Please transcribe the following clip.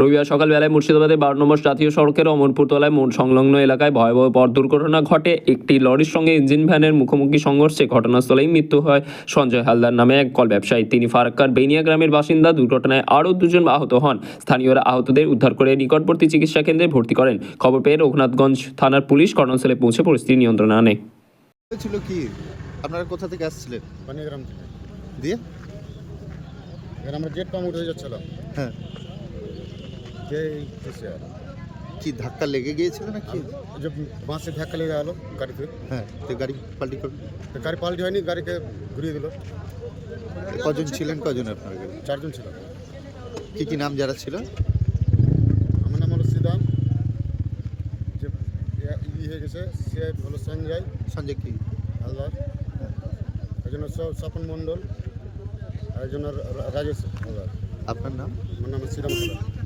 রবিবার সকালবেলায় মুর্শিদাবাদে বারো নম্বর জাতীয় সড়কের অমরপুরতলায় মোড় সংলগ্ন এলাকায় ভয়াবহ পথ দুর্ঘটনা ঘটে। একটি লরির সঙ্গে ইঞ্জিন ভ্যানের মুখোমুখি সংঘর্ষে ঘটনাস্থলেই মৃত্যু হয় সঞ্জয় হালদার নামে এক কল ব্যবসায়ী। তিনি ফারাক্কার বেনিয়া গ্রামের বাসিন্দা। দুর্ঘটনায় আরও দুজন আহত হন। স্থানীয়রা আহতদের উদ্ধার করে নিকটবর্তী চিকিৎসা কেন্দ্রে ভর্তি করেন। খবর পেয়ে রঘুনাথগঞ্জ থানার পুলিশ ঘটনাস্থলে পৌঁছে পরিস্থিতি নিয়ন্ত্রণে আনে। ছিল কি? আপনারা কোথা থেকে আসছিলেন? পানিগ্রাম থেকে। দিয়ে? আমরা জেট পাম্প উঠে যাচ্ছিলাম। হ্যাঁ। কি ধাক্কা লেগে গিয়েছিল না কি যে বাসে ধাক্কা লেগে গেলো গাড়িতে। হ্যাঁ তো গাড়ি পাল্টি করুন গাড়ি পাল্টি হয়নি গাড়িকে ঘুরিয়ে দিল। কজন ছিলেন? কজন আপনার? গাড়ি চারজন ছিল কি কি নাম যারা ছিল? আমার নাম হলো শ্রীরাম যে ইয়া- ই হয়ে গেছে সে হলো সঞ্জয়। সঞ্জয় কি? হালদার। একজন স্বপন মণ্ডল। আর একজন রা- রাজেশ হালদার। আপনার নাম? আমার নাম শ্রীরাম হালদার।